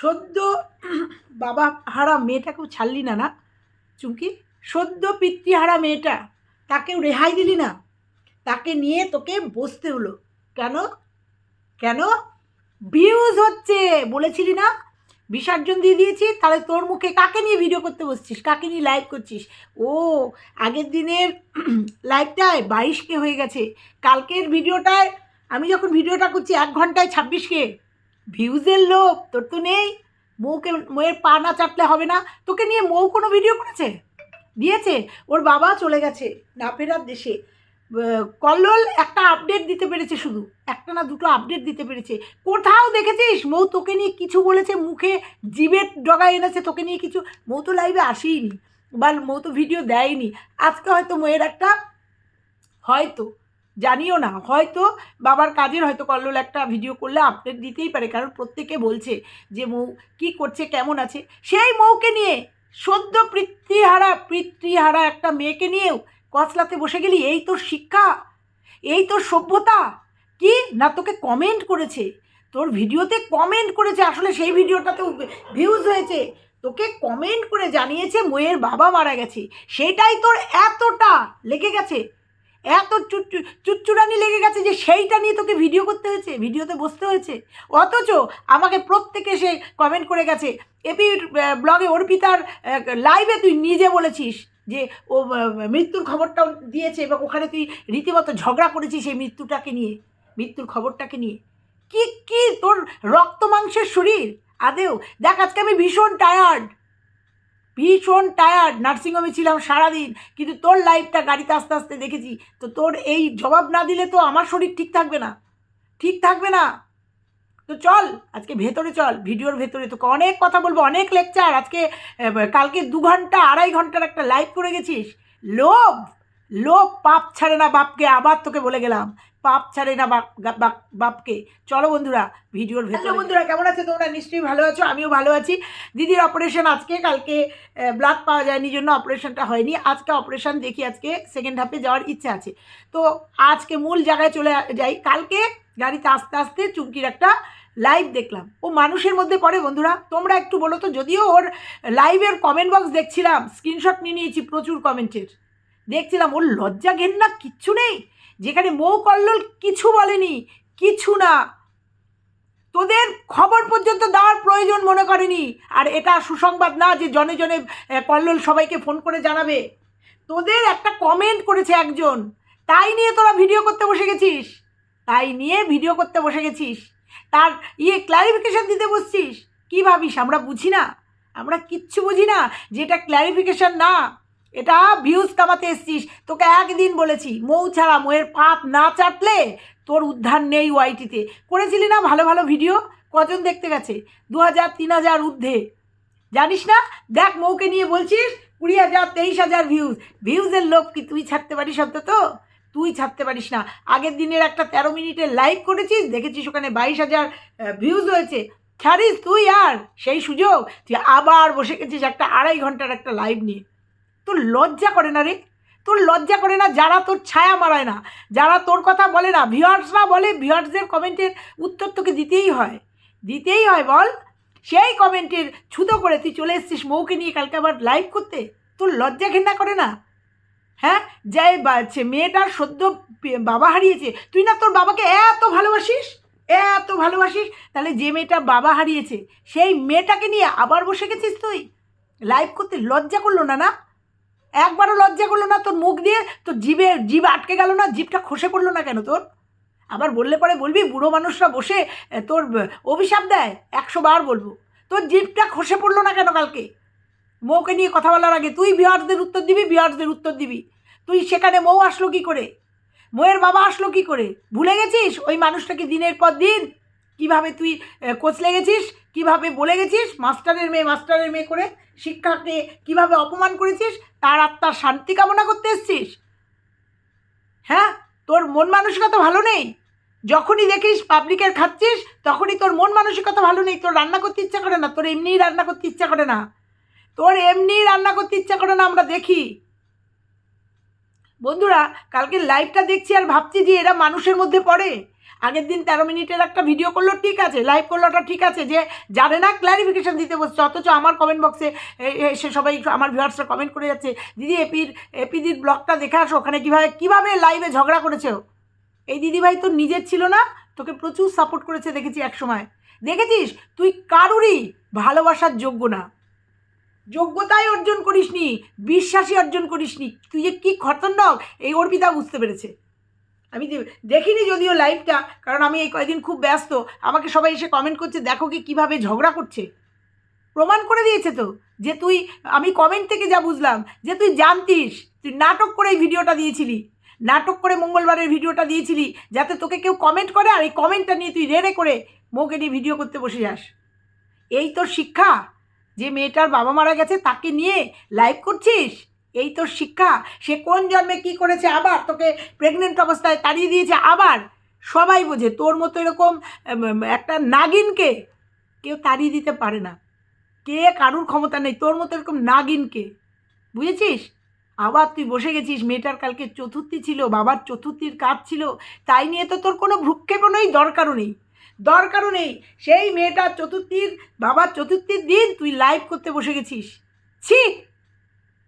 সদ্য বাবা হারা মেয়েটাকেও ছাড়লি না না, চুমকি? সদ্য পিতৃহারা মেয়েটা, তাকেও রেহাই দিলি না? তাকে নিয়ে তোকে বসতে হলো। কেন? কেন? ভিউজ হচ্ছে বলেছিলি না? বিসর্জন দিয়ে দিয়েছি, তাহলে তোর মুখে কাকে নিয়ে ভিডিও করতে বসছিস? কাকে নিয়ে লাইভ করছিস? ও, আগের দিনের লাইভটায় বাইশকে হয়ে গেছে। কালকের ভিডিওটায় আমি যখন ভিডিওটা করছি এক ঘন্টায় ছাব্বিশকে ভিউজের লোভ তোর তো নেই। মৌকে মৌয়ের পা না চাটলে হবে না। তোকে নিয়ে মৌ কোনো ভিডিও করেছে? দিয়েছে? ওর বাবা চলে গেছে না ফেরার দেশে। কল্লোল একটা আপডেট দিতে পেরেছে শুধু। একটা না দুটো আপডেট দিতে পেরেছে। কোথাও দেখেছিস? মৌ তোকে নিয়ে কিছু বলেছে, মুখে জিভের ডগা এনেছে, তোকে নিয়ে কিছু। মৌ তো লাইভে আসেইনি। বা মৌ তো ভিডিও দেয়নি। আজকে হয়তো মৌয়ের একটা, হয়তো। জানিও না। হয়তো বাবার কাজের হয়তো কল্লোল একটা ভিডিও করলে আপডেট দিতেই পারে, কারণ প্রত্যেকে বলছে যে মৌ কী করছে, কেমন আছে। সেই মৌকে নিয়ে সদ্য পিতৃহারা পিতৃহারা একটা মেয়েকে নিয়েও কচলাতে বসে গেলি, এই তোর শিক্ষা, এই তোর সভ্যতা, কি? না তোকে কমেন্ট করেছে। তোর ভিডিওতে কমেন্ট করেছে, আসলে সেই ভিডিওটাতেও ভিউজ হয়েছে। তোকে কমেন্ট করে জানিয়েছে ময়ের বাবা মারা গেছে। সেটাই তোর এতটা লেগে গেছে। এত চুচ্চু চুচ্চুরানি লেগে গেছে যে সেইটা নিয়ে তোকে ভিডিও করতে হয়েছে ভিডিওতে বসতে হয়েছে। অথচ আমাকে প্রত্যেকে সে কমেন্ট করে গেছে, এপি ব্লগে অর্পিতার লাইভে তুই নিজে বলেছিস যে ও মৃত্যুর খবরটাও দিয়েছে এবং ওখানে তুই রীতিমতো ঝগড়া করেছিস সেই মৃত্যুটাকে নিয়ে, মৃত্যুর খবরটাকে নিয়ে। কি কি তোর রক্ত মাংসের শরীর? আদেও, দেখ, আজকে আমি ভীষণ টায়ার্ড ভীষণ টায়ার্ড নার্সিংহোমে ছিলাম সারাদিন, কিন্তু তোর লাইফটা গাড়িতে আস্তে আস্তে দেখেছি, তো তোর এই জবাব না দিলে তো আমার শরীর ঠিক থাকবে না। ঠিক থাকবে না। তো চল, আজকে ভেতরে চল, ভিডিওর ভেতরে তোকে অনেক কথা বলব, অনেক লেকচার আজকে কালকে দু ঘণ্টা, আড়াই ঘণ্টার একটা লাইভ করে গেছিস। লোভ লোভ পাপ ছাড়ে না বাপকে, আবার তোকে বলে গেলাম। পাপ ছাড়ে না বাপ বাপ- বাপকে। চলো বন্ধুরা ভিডিওর ভেতরে বন্ধুরা কেমন আছে? তোমরা নিশ্চয়ই ভালো আছো আমিও ভালো আছি। দিদির অপারেশন আজকে কালকে ব্লাড পাওয়া যায়নি জন্য অপারেশনটা হয়নি। আজকে অপারেশন দেখি আজকে সেকেন্ড হাফে যাওয়ার ইচ্ছা আছে। তো আজকে মূল জায়গায় চলে যাই। কালকে গাড়িতে আস্তে আস্তে চুমকির একটা লাইভ দেখলাম। ও মানুষের মধ্যে পড়ে বন্ধুরা। তোমরা একটু বলো তো যদিও ওর লাইভের কমেন্ট বক্স দেখছিলাম স্ক্রিনশট নিয়ে নিয়েছি প্রচুর কমেন্টের দেখছিলাম ওর লজ্জা ঘেন্না কিচ্ছু নেই। যেখানে মৌ কল্লোল কিছু বলেনি, কিছু না। তোদের খবর পর্যন্ত দেওয়ার প্রয়োজন মনে করেনি। আর এটা সুসংবাদ না যে জনে জনে কল্লোল সবাইকে ফোন করে জানাবে। তোদের একটা কমেন্ট করেছে একজন। তাই নিয়ে তোরা ভিডিও করতে বসে গেছিস? তাই নিয়ে ভিডিও করতে বসে গেছিস? তার ইয়ে ক্লারিফিকেশান দিতে বসছিস? কী ভাবিস, আমরা বুঝি না? আমরা কিচ্ছু বুঝি না যে এটা ক্ল্যারিফিকেশন না। এটা ভিউজ কামাতে এসছিস। তোকে একদিন বলেছি, মৌ ছাড়া মৌয়ের পাত না চাটলে তোর উদ্ধার নেই ওয়াইটিতে করেছিলি না ভালো ভালো ভিডিও কজন দেখতে গেছে? দু হাজার তিন হাজার ঊর্ধ্বে। জানিস না? দেখ মৌকে নিয়ে বলছিস কুড়ি হাজার তেইশ হাজার ভিউজ ভিউজের লোভ কি? তুই ছাড়তে পারিস অন্তত? তুই ছাড়তে পারিস না। আগের দিনের একটা তেরো মিনিটের লাইভ করেছিস, দেখেছিস ওখানে বাইশ হাজার ভিউজ হয়েছে। ছাড়িস তুই আর সেই সুযোগ। তুই আবার বসে গেছিস একটা আড়াই ঘণ্টার একটা লাইভ নিয়ে। তোর লজ্জা করে না রে? তোর লজ্জা করে না? যারা তোর ছায়া মারায় না, যারা তোর কথা বলে না ভিউয়ার্সরা বলে ভিউয়ার্সদের কমেন্টের উত্তর তোকে দিতেই হয়। দিতেই হয়, বল। সেই কমেন্টের ছুতো করে তুই চলে এসেছিস মৌকে নিয়ে কালকে আবার লাইভ করতে। তোর লজ্জা ঘেন্না করে না? হ্যাঁ? যাই বা- সে মেয়েটার সদ্য বাবা হারিয়েছে। তুই না তোর বাবাকে এত ভালোবাসিস? এত ভালোবাসিস? তাহলে যে মেয়েটা বাবা হারিয়েছে, সেই মেয়েটাকে নিয়ে আবার বসে গেছিস তুই? লাইভ করতে লজ্জা করল না না? একবারও লজ্জা করল না তোর মুখ দিয়ে? তোর জিভে, জিভ আটকে গেল না? জিভটা খসে পড়ল না কেন তোর? আবার বললে পরে বলবি, বুড়ো মানুষরা বসে তোর অভিশাপ দেয়? একশো বার বলব। তোর জিভটা খসে পড়ল না কেন কালকে? মৌকে নিয়ে কথা বলার আগে তুই বিহারদের উত্তর দিবি, বিহারদের উত্তর দিবি। তুই সেখানে মৌ আসলো কি করে? মৌয়ের বাবা আসলো কি করে? ভুলে গেছিস? ওই মানুষটাকে দিনের পর দিন? কীভাবে তুই কোচলে গেছিস? কীভাবে বলে গেছিস? মাস্টারের মেয়ে মাস্টারের মেয়ে করে শিক্ষাকে কীভাবে অপমান করেছিস? তার আত্মার শান্তি কামনা করতে এসছিস? হ্যাঁ? তোর মন মানসিকতা ভালো নেই? যখনই দেখিস পাবলিকের খাচ্ছিস, তখনই তোর মন মানসিকতা ভালো নেই। তোর রান্না করতে ইচ্ছা করে না। তোর এমনিই রান্না করতে ইচ্ছা করে না। তোর এমনিই রান্না করতে ইচ্ছা করে না আমরা দেখি। বন্ধুরা কালকে লাইভটা দেখছি আর ভাবছি যে এরা মানুষের মধ্যে পড়ে। আগের দিন তেরো মিনিটের একটা ভিডিও করল, ঠিক আছে লাইভ করল, ওটা ঠিক আছে, যে জানে না ক্ল্যারিফিকেশন দিতে বসছে, অথচ আমার কমেন্ট বক্সে এসে সবাই আমার ভিউয়ার্সরা কমেন্ট করে যাচ্ছে, দিদি এপির এপিদির ব্লগটা দেখে আসো, ওখানে কীভাবে কীভাবে লাইভে ঝগড়া করেছে? এই দিদিভাই তোর নিজের ছিল না, তোকে প্রচুর সাপোর্ট করেছে দেখেছি এক সময়। দেখেছিস? তুই কারুরই ভালোবাসার যোগ্য না। যোগ্যতাই অর্জন করিসনি বিশ্বাসী অর্জন করিসনি। তুই যে কী খতরনাক এই অর্পিতা বুঝতে পেরেছে। আমি দেখিনি যদিও লাইভটা কারণ আমি এই কয়েকদিন খুব ব্যস্ত। আমাকে সবাই এসে কমেন্ট করছে, দেখো কি কীভাবে ঝগড়া করছে? প্রমাণ করে দিয়েছে তো, যে তুই, আমি কমেন্ট থেকে যা বুঝলাম, যে তুই জানতিস, তুই নাটক করে এই ভিডিওটা দিয়েছিলি। নাটক করে মঙ্গলবারের ভিডিওটা দিয়েছিলি, যাতে তোকে কেউ কমেন্ট করে আর এই কমেন্টটা নিয়ে তুই রেড়ে করে মৌকে নিয়ে ভিডিও করতে বসে যাস। এই তোর শিক্ষা, যে মেয়েটার বাবা মারা গেছে, তাকে নিয়ে লাইভ করছিস? এই তোর শিক্ষা? সে কোন জন্মে কি করেছে? আবার তোকে প্রেগনেন্ট অবস্থায় তাড়িয়ে দিয়েছে আবার? সবাই বোঝে, তোর মতো এরকম একটা নাগিনকে কেউ তাড়িয়ে দিতে পারে না। কে কারুর ক্ষমতা নেই? তোর মতো এরকম নাগিনকে। বুঝেছিস? আবার তুই বসে গেছিস, মেয়েটার কালকে চতুর্থী ছিল, বাবার চতুর্থীর কাজ ছিল, তাই নিয়ে তো তোর কোনো ভ্রুক্ষেপও নেই দরকারও নেই। দরকারও নেই। সেই মেয়েটার চতুর্থীর, বাবার চতুর্থীর দিন তুই লাইভ করতে বসে গেছিস। ছি!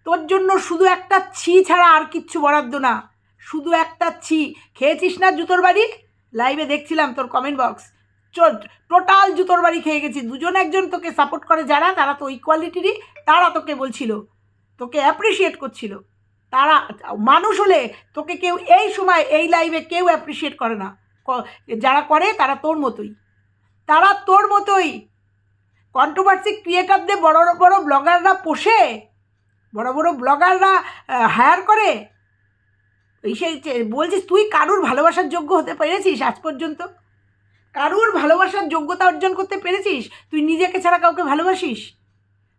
তোর জন্য শুধু একটা ছি ছাড়া আর কিচ্ছু বরাদ্দ না। শুধু একটা ছি। খেয়েছিস না জুতোর বাড়ি? লাইভে দেখছিলাম তোর কমেন্ট বক্স টোটাল জুতোর বাড়ি খেয়ে গেছি। দুজন একজন তোকে সাপোর্ট করে যারা, তারা তো ইকুয়ালিটিরই তারা তোকে বলছিল। তোকে অ্যাপ্রিসিয়েট করছিল। তারা, মানুষ হলে তোকে কেউ এই সময়, এই লাইভে কেউ অ্যাপ্রিসিয়েট করে না। যারা করে, তারা তোর মতোই। তারা তোর মতোই। কন্ট্রোভার্সি ক্রিয়েটারদের বড় বড় ব্লগাররা পোষে। বড় বড় ব্লগাররা হায়ার করে। এই সেই বলছিস, তুই কারুর ভালোবাসার যোগ্য হতে পেরেছিস আজ পর্যন্ত? কারুর ভালোবাসার যোগ্যতা অর্জন করতে পেরেছিস? তুই নিজেকে ছাড়া কাউকে ভালোবাসিস?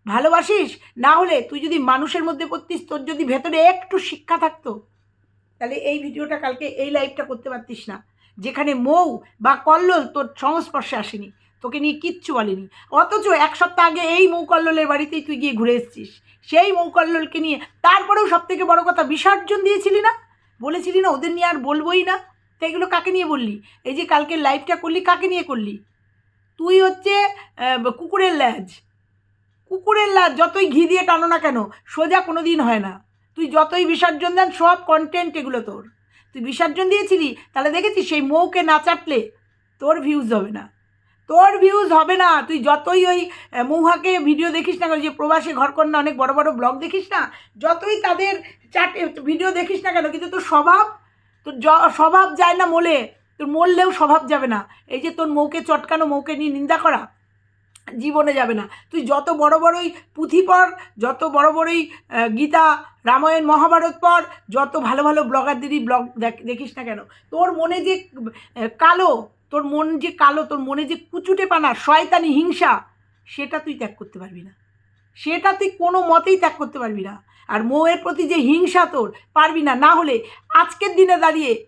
ভালোবাসিস? না হলে তুই যদি মানুষের মধ্যে পড়তিস, তোর যদি ভেতরে একটু শিক্ষা থাকতো, তাহলে এই ভিডিওটা কালকে এই লাইভটা করতে পারতিস না। যেখানে মৌ বা কল্লোল তোর সংস্পর্শে আসেনি, তোকে নিয়ে কিচ্ছু বলেনি। অথচ এক সপ্তাহ আগে এই মৌ কল্লোলের বাড়িতেই তুই গিয়ে ঘুরে এসেছিস। সেই মৌ কল্লোলকে নিয়ে। তারপরেও সব থেকে বড় কথা, বিসর্জন দিয়েছিলি না? বলেছিলি না ওদের নিয়ে আর বলবোই না? তো এগুলো কাকে নিয়ে বললি? এই যে কালকে লাইভটা করলি, কাকে নিয়ে করলি? তুই হচ্ছে কুকুরের ল্যাজ। কুকুরের লাজ যতই ঘি দিয়ে টানো না কেন, সোজা কোনো দিন হয় না। তুই যতই বিসর্জন দেন, সব কন্টেন্ট এগুলো তোর। তুই বিসর্জন দিয়েছিলি, তাহলে দেখেছিস সেই মৌকে না চাটলে তোর ভিউজ হবে না। তোর ভিউজ হবে না। তুই যতই ওই মৌহাকে ভিডিও দেখিস না কেন, যে প্রবাসী ঘরকন্যা অনেক বড় বড় ব্লগ দেখিস না, যতই তাদের চাট ভিডিও দেখিস না কেন, কিন্তু তোর স্বভাব তোর স্বভাব যায় না মোলে, তোর মরলেও স্বভাব যাবে না। এই যে তোর মৌকে চটকানো, মৌকে নিয়ে নিন্দা করা, জীবনে যাবে না। তুই যত বড় বড়ই পুঁথি পড় যত বড় বড়ই গীতা, রামায়ণ, মহাভারত পড় যত ভালো ভালো ব্লগারদেরই ব্লগ দেখ- দেখিস না কেন, তোর মনে যে কালো তোর মন যে কালো, তোর মনে যে কুচুটে পানা শয়তানি হিংসা, সেটা তুই ত্যাগ করতে পারবি না। সেটা তুই কোনো মতেই ত্যাগ করতে পারবি না। আর মৌয়ের প্রতি যে হিংসা তোর, পারবি না। না হলে আজকের দিনে দাঁড়িয়ে,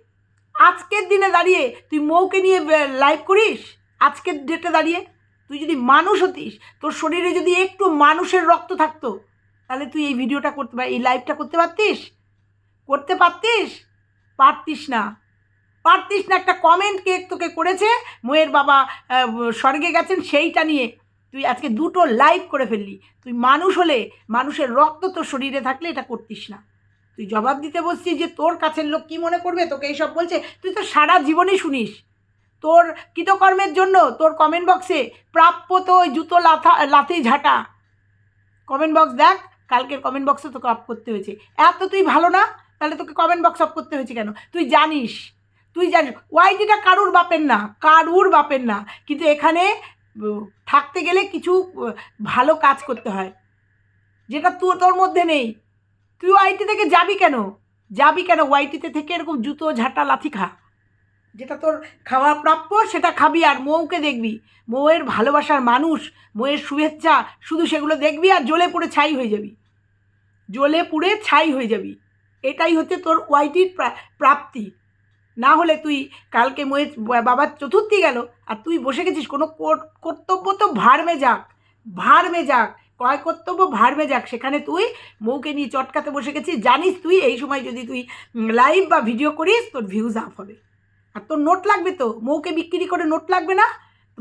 আজকের দিনে দাঁড়িয়ে তুই মৌকে নিয়ে লাইভ করিস? আজকের ডেটে দাঁড়িয়ে তুই যদি মানুষ হতিস, তোর শরীরে যদি একটু মানুষের রক্ত থাকতো, তাহলে তুই এই ভিডিওটা করতে পার এই লাইভটা করতে পারতিস? করতে পারতিস? পারতিস না। পারতিস না একটা কমেন্ট কে তোকে করেছে? মোয়ের বাবা স্বর্গে গেছেন, সেইটা নিয়ে তুই আজকে দুটো লাইভ করে ফেললি। তুই মানুষ হলে, মানুষের রক্ত তোর শরীরে থাকলে এটা করতিস না। তুই জবাব দিতে বসছিস যে তোর কাছের লোক কী মনে করবে? তোকে এইসব বলছে। তুই তো সারা জীবনই শুনিস। তোর কৃতকর্মের জন্য তোর কমেন্ট বক্সে প্রাপ্য তো ওই জুতো লাথা, লাথি ঝাঁটা। কমেন্ট বক্স দেখ, কালকের কমেন্ট বক্সে তোকে অফ করতে হয়েছে। এত তুই ভালো না? তাহলে তোকে কমেন্ট বক্স অফ করতে হয়েছে কেন? তুই জানিস। তুই জানিস ওয়াইটিটা কারুর বাপের না, কারুর বাপের না। কিন্তু এখানে থাকতে গেলে কিছু ভালো কাজ করতে হয়। যেটা তোর তোর মধ্যে নেই। তুই ওয়াইটি থেকে যাবি কেন? যাবি কেন? ওয়াইটিতে থেকে এরকম জুতো, ঝাঁটা, লাথি খা। যেটা তোর খাওয়া প্রাপ্য, সেটা খাবি আর মৌকে দেখবি। মৌয়ের ভালোবাসার মানুষ, মৌয়ের শুভেচ্ছা, শুধু সেগুলো দেখবি আর জ্বলে পুড়ে ছাই হয়ে যাবি। জ্বলে পুড়ে ছাই হয়ে যাবি। এটাই হচ্ছে তোর ওয়াইটির প্রা- প্রাপ্তি। না হলে তুই কালকে ময়ের বাবার চতুর্থী গেল, আর তুই বসে গেছিস, কোনো কর- কর্তব্য তো ভাড়মে যাক ভাড়মে যাক, কয় কর্তব্য ভাড়মে যাক, সেখানে তুই মৌকে নিয়ে চটকাতে বসে গেছিস, জানিস তুই এই সময় যদি তুই লাইভ বা ভিডিও করিস, তোর ভিউজ আপ হবে। আর তোর নোট লাগবে তো, মৌকে বিক্রি করে নোট লাগবে না?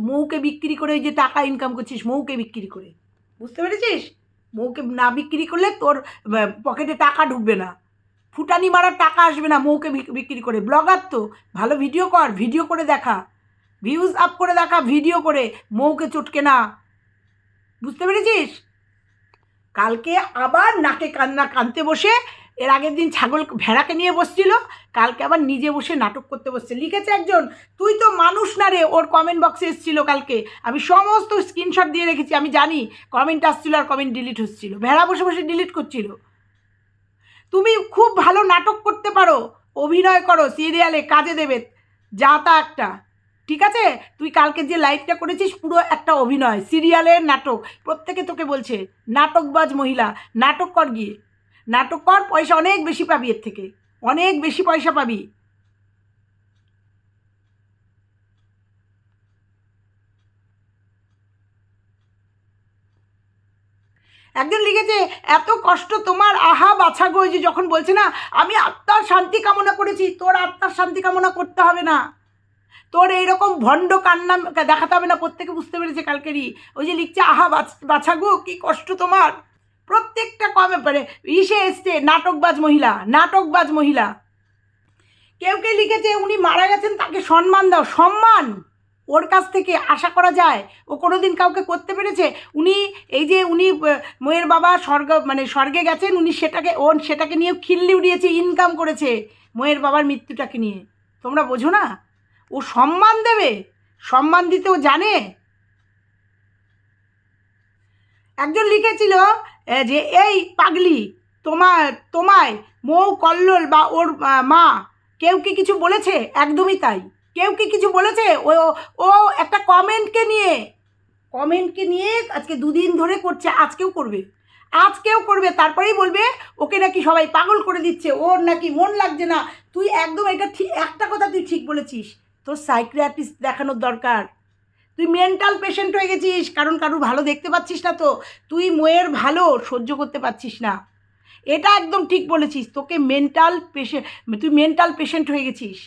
মৌকে বিক্রি করে ওই যে টাকা ইনকাম করছিস, মৌকে বিক্রি করে। বুঝতে পেরেছিস? মৌকে না বিক্রি করলে তোর পকেটে টাকা ঢুকবে না। ফুটানি মারার টাকা আসবে না মৌকে বিক্রি করে। ব্লগার তো, ভালো ভিডিও কর, ভিডিও করে দেখা। ভিউজ আপ করে দেখা ভিডিও করে, মৌকে চটকে না। বুঝতে পেরেছিস? কালকে আবার নাকে কান্না কানতে বসে, এর আগের দিন ছাগল ভেড়াকে নিয়ে বসছিল, কালকে আবার নিজে বসে নাটক করতে বসছে। লিখেছে একজন, তুই তো মানুষ না রে। ওর কমেন্ট বক্সে এসেছিল কালকে। আমি সমস্ত স্ক্রিনশট দিয়ে রেখেছি, আমি জানি। কমেন্ট আসছিল আর কমেন্ট ডিলিট হচ্ছিল। ভেড়া বসে বসে ডিলিট করছিল। তুমি খুব ভালো নাটক করতে পারো। অভিনয় করো সিরিয়ালে কাজে দেবে। যা তা একটা। ঠিক আছে? তুই কালকে যে লাইভটা করেছিস, পুরো একটা অভিনয় সিরিয়ালের নাটক। প্রত্যেকে তোকে বলছে, নাটকবাজ মহিলা, নাটক কর গিয়ে। নাটক কর, পয়সা অনেক বেশি পাবি এর থেকে। অনেক বেশি পয়সা পাবি। একজন লিখেছে, এত কষ্ট তোমার আহা বাছা গো যে যখন বলছে না, আমি আত্মার শান্তি কামনা করেছি, তোর আত্মার শান্তি কামনা করতে হবে না। তোর এইরকম ভণ্ড কান্না দেখাতে হবে না, প্রত্যেকে বুঝতে পেরেছে কালকেরই। ওই যে লিখছে, আহা বাছা গো, কী কষ্ট তোমার। প্রত্যেকটা কমে পারে ইসে এসছে, নাটকবাজ মহিলা নাটকবাজ মহিলা। কেউ কেউ লিখেছে, উনি মারা গেছেন, তাকে সম্মান দাও, সম্মান। ওর কাছ থেকে আশা করা যায়, ও কোনোদিন কাউকে করতে পেরেছে? উনি এই যে উনি মেয়ের বাবা স্বর্গ মানে স্বর্গে গেছেন, উনি সেটাকে ও সেটাকে নিয়ে খিল্লি উড়িয়েছে ইনকাম করেছে মেয়ের বাবার মৃত্যুটাকে নিয়ে। তোমরা বোঝো না? ও সম্মান দেবে, সম্মান দিতে ও জানে। একজন লিখেছিল যে এই পাগলি, তোমার, তোমায় মৌ কল্লোল বা ওর মা, কেউ কি কিছু বলেছে? একদমই তাই। কেউ কি কিছু বলেছে? ও ও একটা কমেন্টকে নিয়ে? কমেন্টকে নিয়ে আজকে দুদিন ধরে করছে, আজকেও করবে। আজকেও করবে, তারপরেই বলবে, ওকে নাকি সবাই পাগল করে দিচ্ছে, ওর নাকি মন লাগছে না। তুই একদম এটা ঠিক, একটা কথা তুই ঠিক বলেছিস। তোর সাইক্রিয়াটিস্ট দেখানোর দরকার। তুই মেন্টাল পেশেন্ট হয়ে গেছিস, কারণ কারুর ভালো দেখতে পাচ্ছিস না তো। তুই মোয়ের ভালো, সহ্য করতে পারছিস না। এটা একদম ঠিক বলেছিস, তোকে মেন্টাল পেশেন্ট তুই মেন্টাল পেশেন্ট হয়ে গেছিস।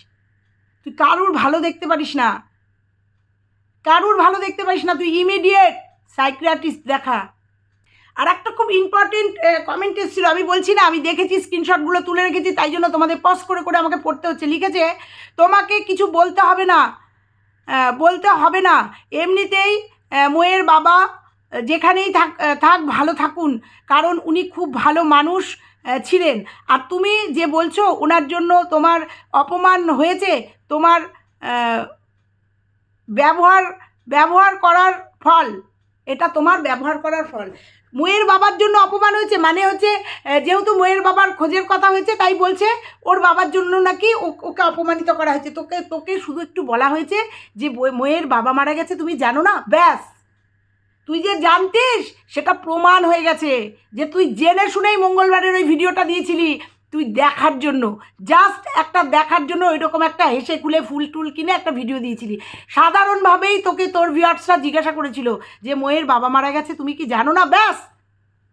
তুই কারুর ভালো দেখতে পারিস না। কারুর ভালো দেখতে পারিস না, তুই ইমিডিয়েট সাইক্রিয়াটিস্ট দেখা। আর একটা খুব ইম্পর্টেন্ট কমেন্ট এসেছিল, আমি বলছি না, আমি দেখেছি স্ক্রিনশটগুলো তুলে রেখেছি, তাই জন্য তোমাদের পজ করে করে আমাকে পড়তে হচ্ছে। লিখেছে, তোমাকে কিছু বলতে হবে না বলতে হবে না। এমনিতেই মোয়ের বাবা যেখানেই থাক থাক, ভালো থাকুন। কারণ উনি খুব ভালো মানুষ ছিলেন। আর তুমি যে বলছো, ওনার জন্য তোমার অপমান হয়েছে তোমার ব্যবহার ব্যবহার করার ফল। এটা তোমার ব্যবহার করার ফল। মোয়ের বাবার জন্য অপমান হয়েছে মানে হচ্ছে যেহেতু মোয়ের বাবার খোঁজের কথা হয়েছে, তাই বলছে ওর বাবার জন্য নাকি ওকে অপমানিত করা হয়েছে। তোকে তোকে শুধু একটু বলা হয়েছে যে মোয়ের বাবা মারা গেছে, তুমি জানো না? ব্যাস। তুই যে জানতিস, সেটা প্রমাণ হয়ে গেছে যে তুই জেনে শুনেই মঙ্গলবারের ওই ভিডিওটা দিয়েছিলি। তুই দেখার জন্য জাস্ট একটা দেখার জন্য ওইরকম একটা হেসে কুলে ফুল টুল কিনে একটা ভিডিও দিয়েছিলি। সাধারণভাবেই তোকে তোর ভিউয়ার্সরা জিজ্ঞাসা করেছিল যে, মোয়ের বাবা মারা গেছে, তুমি কি জানো না? ব্যাস!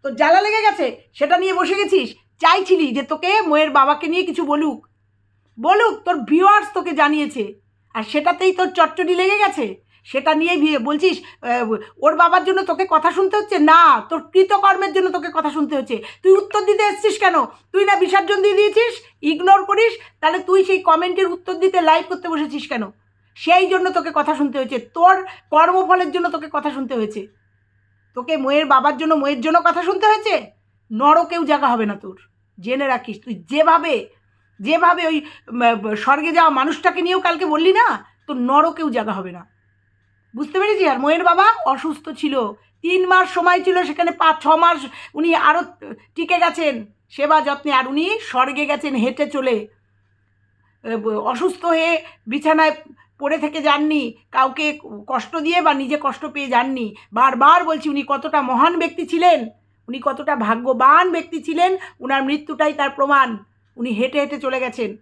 তোর জ্বালা লেগে গেছে, সেটা নিয়ে বসে গেছিস। চাইছিলি যে তোকে মোয়ের বাবাকে নিয়ে কিছু বলুক। বলুক, তোর ভিউয়ার্স তোকে জানিয়েছে। আর সেটাতেই তোর চটচটি লেগে গেছে। সেটা নিয়েই বলছিস ওর বাবার জন্য তোকে কথা শুনতে হচ্ছে? না, তোর কৃতকর্মের জন্য তোকে কথা শুনতে হচ্ছে। তুই উত্তর দিতে এসছিস কেন? তুই না বিসর্জন দিয়ে দিয়েছিস? ইগনোর করিস? তাহলে তুই সেই কমেন্টের উত্তর দিতে লাইভ করতে বসেছিস কেন? সেই জন্য তোকে কথা শুনতে হয়েছে তোর কর্মফলের জন্য তোকে কথা শুনতে হয়েছে তোকে মোয়ের বাবার জন্য, মোয়ের জন্য কথা শুনতে হয়েছে নরকেও জায়গা হবে না তোর। জেনে রাখিস, তুই যেভাবে যেভাবে ওই স্বর্গে যাওয়া মানুষটাকে নিয়েও কালকে বললি না, তোর নরকেও জায়গা হবে না। বুঝতে পেরেছি? আর মোয়ের বাবা অসুস্থ ছিল। তিন মাস সময় ছিল সেখানে, পাঁচ, ছ মাস উনি আরও টিকে গেছেন সেবা যত্নে। আর উনি স্বর্গে গেছেন হেঁটে চলে। অসুস্থ হয়ে বিছানায় পড়ে থেকে যাননি। কাউকে কষ্ট দিয়ে বা নিজে কষ্ট পেয়ে যাননি। বারবার বলছি, উনি কতটা মহান ব্যক্তি ছিলেন? উনি কতটা ভাগ্যবান ব্যক্তি ছিলেন? উনার মৃত্যুটাই তার প্রমাণ। উনি হেঁটে হেঁটে চলে গেছেন।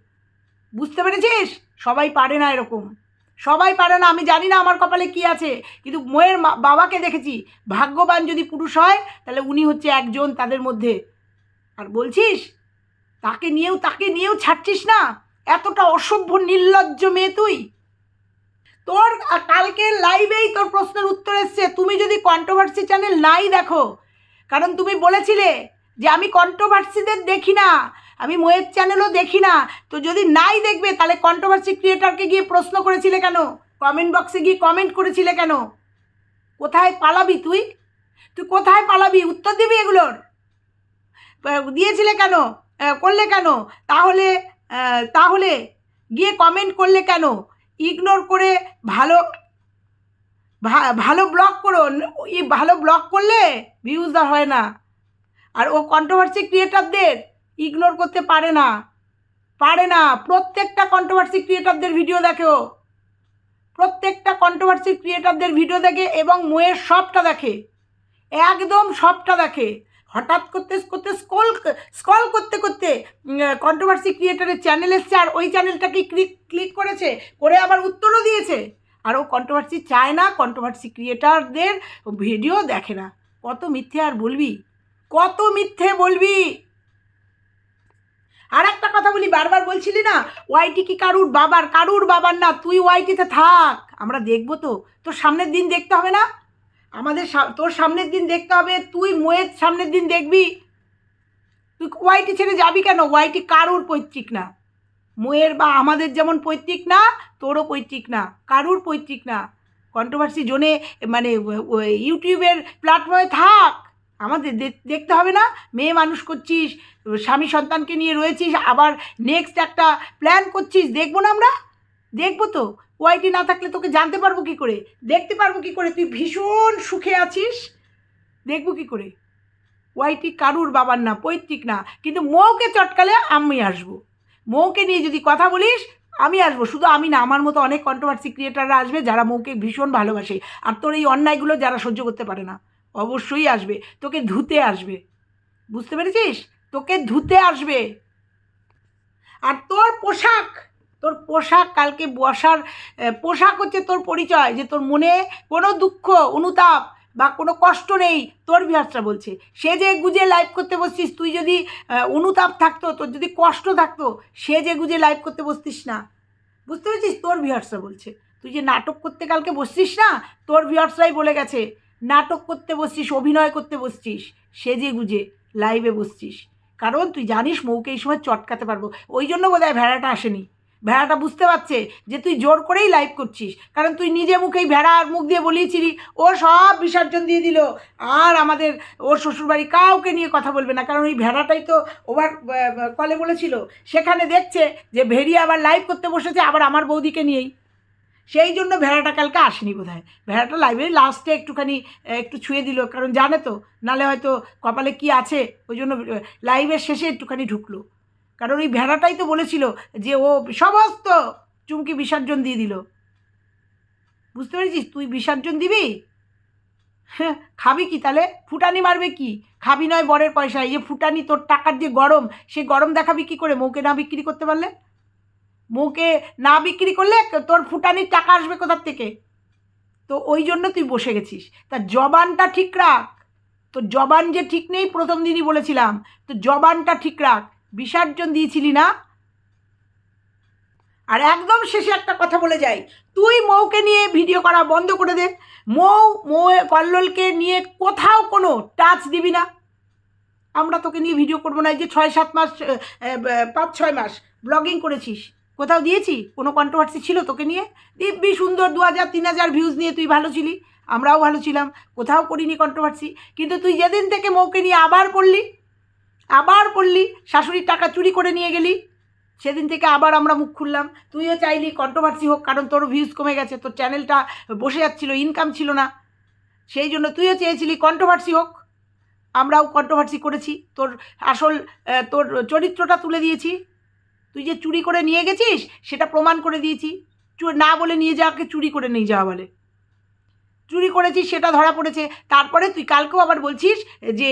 বুঝতে পেরেছিস? সবাই পারে না এরকম। সবাই পারে না, আমি জানি না আমার কপালে কি আছে, কিন্তু মোয়ের বাবাকে দেখেছি, ভাগ্যবান যদি পুরুষ হয়, তাহলে উনি হচ্ছে একজন তাদের মধ্যে। আর বলছিস, তাকে নিয়েও তাকে নিয়েও ছাড়ছিস না, এতটা অসভ্য নির্লজ্জ মেয়ে তুই। তোর কালকে লাইভেই তোর প্রশ্নের উত্তর এসছে, তুমি যদি কন্ট্রোভার্সি চ্যানেল নাই দেখো, কারণ তুমি বলেছিলে যে আমি কন্ট্রোভার্সিদের দেখি না আমি মোয়ের চ্যানেলও দেখি না। তো যদি নাই দেখবে, তাহলে কন্ট্রোভার্সি ক্রিয়েটারকে গিয়ে প্রশ্ন করেছিলে কেন? কমেন্ট বক্সে গিয়ে কমেন্ট করেছিলে কেন? কোথায় পালাবি তুই? তুই কোথায় পালাবি? উত্তর দিবি এগুলোর। দিয়েছিলে কেন? করলে কেন? তাহলে তাহলে গিয়ে কমেন্ট করলে কেন? ইগনোর করে ভালো ভালো ব্লগ করো। ভালো ব্লগ করলে ভিউজ আর হয় না। আর ও কন্ট্রোভার্সি ক্রিয়েটারদের ইগনোর করতে পারে না। পারে না। প্রত্যেকটা কন্ট্রোভার্সি ক্রিয়েটারদের ভিডিও দেখে ও প্রত্যেকটা কন্ট্রোভার্সি ক্রিয়েটারদের ভিডিও দেখে এবং মোয়ের সবটা দেখে। একদম সবটা দেখে। হঠাৎ করতে করতে স্কল স্কল করতে করতে কন্ট্রোভার্সি ক্রিয়েটারের চ্যানেল এসছে আর ওই চ্যানেলটাকে ক্লিক ক্লিক করেছে? করে আবার উত্তরও দিয়েছে। আর ও কন্ট্রোভার্সি চায় না কন্ট্রোভার্সি ক্রিয়েটারদের ভিডিও দেখে না। কত মিথ্যে আর বলবি? কত মিথ্যে বলবি? আর একটা কথা বলি, বারবার বলছিলি না ওয়াইটি কি কারুর বাবার? কারুর বাবার না, তুই ওয়াইটিতে থাক। আমরা দেখব তো। তোর সামনের দিন দেখতে হবে না? আমাদের তোর সামনের দিন দেখতে হবে, তুই মোয়ের সামনের দিন দেখবি। তুই ওয়াইটি ছেড়ে যাবি কেন? ওয়াইটি কারুর পৈতৃক না? মোয়ের বা আমাদের যেমন পৈতৃক না, তোরও পৈতৃক না। কারুর পৈতৃক না? কন্ট্রোভার্সি জোনে মানে ইউটিউবের প্ল্যাটফর্মে থাক। আমাদের দেখতে হবে না, মেয়ে মানুষ করছিস, স্বামী সন্তানকে নিয়ে রয়েছিস, আবার নেক্সট একটা প্ল্যান করছিস, দেখব না আমরা? দেখব তো। ওয়াইটি না থাকলে তোকে জানতে পারব কি করে? দেখতে পারব কি করে? তুই ভীষণ সুখে আছিস? দেখব কি করে? ওয়াইটি কারুর বাবার না, পৈতৃক না, কিন্তু মৌকে চটকালে আমি আসব। মৌকে নিয়ে যদি কথা বলিস, আমি আসব। শুধু আমি না, আমার মতো অনেক কন্ট্রোভার্সি ক্রিয়েটাররা আসবে যারা মৌকে ভীষণ ভালোবাসে। আর তোর এই অন্যায়গুলো যারা সহ্য করতে পারে না। অবশ্যই আসবে, তোকে ধুতে আসবে। বুঝতে পেরেছিস? তোকে ধুতে আসবে। আর তোর পোশাক তোর পোশাক কালকে বসার পোশাক হচ্ছে তোর পরিচয়, যে তোর মনে কোনো দুঃখ, অনুতাপ বা কোনো কষ্ট নেই, তোর বিহারটা বলছে। সে যে গুজে লাইভ করতে বসছিস, তুই যদি অনুতাপ থাকতো, তোর যদি কষ্ট থাকতো, সে যে গুজে লাইভ করতে বসতিস না। বুঝতে পেরেছিস? তোর বিহারসা বলছে। তুই যে নাটক করতে কালকে বসছিস না, তোর বিহারসরাই বলে গেছে। নাটক করতে বসছিস, অভিনয় করতে বসছিস, সেজে গুজে লাইভে বসছিস। কারণ তুই জানিস মৌকে এই সময় চটকাতে পারব। ওই জন্য বোধহয় ভেড়াটা আসেনি। ভেড়াটা বুঝতে পারছে যে তুই জোর করেই লাইভ করছিস। কারণ তুই নিজে মুখেই ভেড়ার মুখ দিয়ে বলিয়েছিলি, ও সব বিসর্জন দিয়ে দিল। আর আমাদের ওর শ্বশুরবাড়ি কাউকে নিয়ে কথা বলবে না। কারণ ওই ভেড়াটাই তো ওভার কলে বলেছিল। সেখানে দেখছে যে ভেড়িয়া আবার লাইভ করতে বসেছে, আবার আমার বৌদিকে নিয়েই। সেই জন্য ভেড়াটা কালকে আসেনি বোধ হয় ভেড়াটা লাইব্রেরি লাস্টে একটুখানি একটু ছুঁয়ে দিল, কারণ জানে তো, নালে হয়তো কপালে কি আছে, ওই জন্য লাইভের শেষে একটুখানি ঢুকলো। কারণ ওই ভেড়াটাই তো বলেছিল যে ও সমস্ত চুমকি বিসর্জন দিয়ে দিল। বুঝতে পেরেছিস? তুই বিসর্জন দিবি? হ্যাঁ খাবি কি তাহলে? ফুটানি মারবে কি? খাবি নয় বরের পয়সা এই যে ফুটানি তোর টাকার যে গরম, সে গরম দেখাবি কি করে? মৌকে না বিক্রি করতে পারলে? মৌকে না বিক্রি করলে তোর ফুটানির টাকা আসবে কোথার থেকে? তো ওই জন্য তুই বসে গেছিস। তা জবানটা ঠিক রাখ। তো জবান যে ঠিক নেই, প্রথম দিনই বলেছিলাম। তো জবানটা ঠিক রাখ। বিসর্জন দিয়েছিলি না? আর একদম শেষে একটা কথা বলে যাই। তুই মৌকে নিয়ে ভিডিও করা বন্ধ করে দে। মৌ মৌ কল্লোলকে নিয়ে কোথাও কোনো টাচ দিবি না। আমরা তোকে নিয়ে ভিডিও করব না। এই যে ছয়, সাত মাস পাঁচ, ছয় মাস ব্লগিং করেছিস। কোথাও দিয়েছি? কোনো কন্ট্রোভার্সি ছিল তোকে নিয়ে? দিব্যি সুন্দর দু হাজার, তিন হাজার ভিউজ নিয়ে তুই ভালো ছিলি। আমরাও ভালো ছিলাম, কোথাও করিনি কন্ট্রোভার্সি কিন্তু তুই যেদিন থেকে মৌকে নিয়ে আবার করলি আবার করলি, শাশুড়ির টাকা চুরি করে নিয়ে গেলি, সেদিন থেকে আবার আমরা মুখ খুললাম। তুইও চাইলি কন্ট্রোভার্সি হোক, কারণ তোর ভিউজ কমে গেছে, তোর চ্যানেলটা বসে যাচ্ছিল ইনকাম ছিল না। সেই জন্য তুইও চেয়েছিলি কন্ট্রোভার্সি হোক। আমরাও কন্ট্রোভার্সি করেছি, তোর আসল তোর চরিত্রটা তুলে দিয়েছি। তুই যে চুরি করে নিয়ে গেছিস, সেটা প্রমাণ করে দিয়েছি। না বলে নিয়ে যাওয়াকে চুরি করে নিয়ে যাওয়া বলে। চুরি করেছিস, সেটা ধরা পড়েছে। তারপরে তুই কালকেও আবার বলছিস যে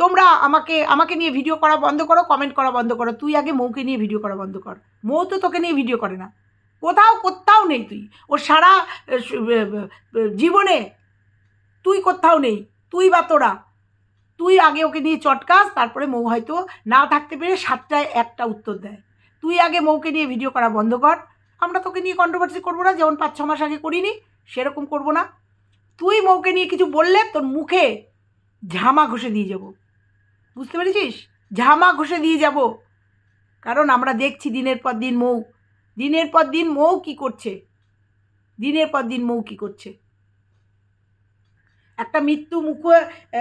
তোমরা আমাকে আমাকে নিয়ে ভিডিও করা বন্ধ করো কমেন্ট করা বন্ধ করো। তুই আগে মৌকে নিয়ে ভিডিও করা বন্ধ কর। মৌ তো তোকে নিয়ে ভিডিও করে না। কোথাও কোথাও নেই তুই। ও সারা জীবনে তুই কোথাও নেই। তুই বা তোরা। তুই আগে ওকে নিয়ে চটকাস, তারপরে মৌ হয়তো না থাকতে পেরে সাতটায় একটা উত্তর দেয়। তুই আগে মৌকে নিয়ে ভিডিও করা বন্ধ কর। আমরা তোকে নিয়ে কন্ট্রোভার্সি করব না, যেমন পাঁচ, ছ মাস আগে করিনি, সেরকম করব না। তুই মৌকে নিয়ে কিছু বললে তোর মুখে ঝামা ঘষে দিয়ে যাব। বুঝতে পেরেছিস? ঝামা ঘষে দিয়ে যাব। কারণ আমরা দেখছি দিনের পর দিন মৌ। দিনের পর দিন মৌ কি করছে? দিনের পর দিন মৌ কি করছে? একটা মৃত্যু মুখ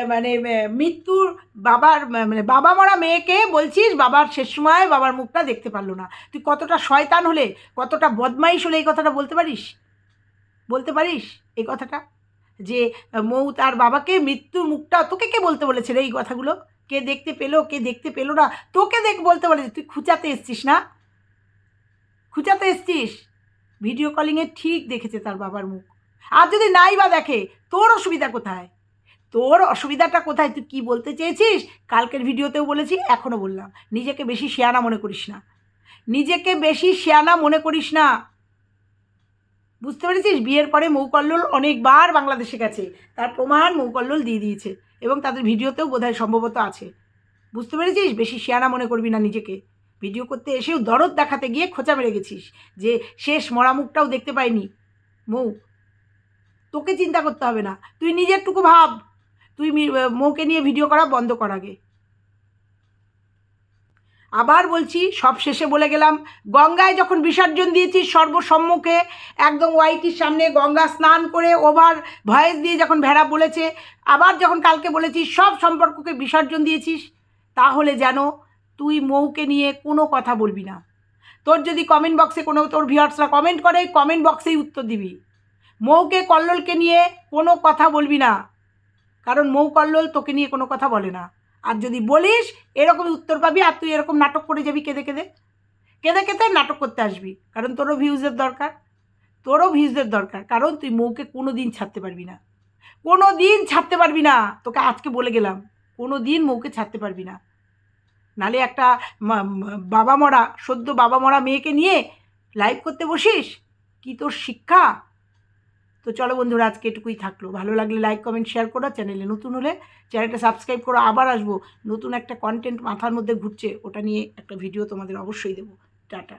মানে মৃত্যুর বাবার মানে বাবা মরা মেয়েকে বলছিস, বাবার শেষ সময় বাবার মুখটা দেখতে পারল না। তুই কতটা শয়তান হলে, কতটা বদমাইশ হলে এই কথাটা বলতে পারিস? বলতে পারিস এই কথাটা? যে, মৌ তার বাবাকে মৃত্যুর মুখটা তোকে কে বলতে বলেছে রে এই কথাগুলো? কে দেখতে পেল, কে দেখতে পেল না? তোকে দেখ, বলতে বলেছে। তুই খুঁচাতে এসছিস না? খুঁচাতে এসছিস? ভিডিও কলিংয়ে ঠিক দেখেছে তার বাবার মুখ। আর যদি নাই বা দেখে, তোর অসুবিধা কোথায়? তোর অসুবিধাটা কোথায়? তুই কি বলতে চেয়েছিস? কালকের ভিডিওতেও বলেছি এখনও বললাম। নিজেকে বেশি শেয়ানা মনে করিস না। নিজেকে বেশি শেয়ানা মনে করিস না। বুঝতে পেরেছিস? বিয়ের পরে মৌকল্লোল অনেকবার বাংলাদেশে গেছে। তার প্রমাণ মৌকল্লোল দিয়ে দিয়েছে এবং তাদের ভিডিওতেও বোধহয় সম্ভবত আছে। বুঝতে পেরেছিস? বেশি শেয়ানা মনে করবি না নিজেকে। ভিডিও করতে এসেও দরদ দেখাতে গিয়ে খোঁচা মেরে গেছিস যে শেষ মরা মুখটাও দেখতে পাইনি। মৌ, তোকে চিন্তা করতে হবে না। তুই নিজেরটুকু ভাব। তুই মৌকে নিয়ে ভিডিও করা বন্ধ কর আগে। আবার বলছি, সব শেষে বলে গেলাম, গঙ্গায় যখন বিসর্জন দিয়েছিস সর্বসম্মুখে, একদম ওয়াইটির সামনে গঙ্গা স্নান করে ওভার ভয়েস দিয়ে যখন ভেড়া বলেছে, আবার যখন কালকে বলেছিস সব সম্পর্ককে বিসর্জন দিয়েছিস, তাহলে যেন তুই মৌকে নিয়ে কোনো কথা বলবি না। তোর যদি কমেন্ট বক্সে কোনো, তোর ভিউয়ার্সরা কমেন্ট করে কমেন্ট বক্সেই উত্তর দিবি। মৌকে কল্লোলকে নিয়ে কোনো কথা বলবি না। কারণ মৌ কল্লোল তোকে নিয়ে কোনো কথা বলে না। আর যদি বলিস, এরকমই উত্তর পাবি আর তুই এরকম নাটক করে যাবি কেঁদে কেঁদে। কেঁদে কেঁদে নাটক করতে আসবি, কারণ তোরও ভিউজের দরকার, তোরও ভিউজের দরকার, কারণ তুই মৌকে কোনো দিন ছাড়তে পারবি না। কোনো দিন ছাড়তে পারবি না, তোকে আজকে বলে গেলাম কোনো দিন মৌকে ছাড়তে পারবি না। নালে একটা বাবা মরা, সদ্য বাবা মরা মেয়েকে নিয়ে লাইভ করতে বসিস, কি তোর শিক্ষা? তো চলো বন্ধুরা, আজকে এটুকুই থাকল। ভালো লাগলে লাইক কমেন্ট শেয়ার করো। চ্যানেলে নতুন হলে চ্যানেলটা সাবস্ক্রাইব করো। আবার আসব। নতুন একটা কন্টেন্ট মাথার মধ্যে ঘুরছে, ওটা নিয়ে একটা ভিডিও তোমাদের অবশ্যই দেবো। টাটা।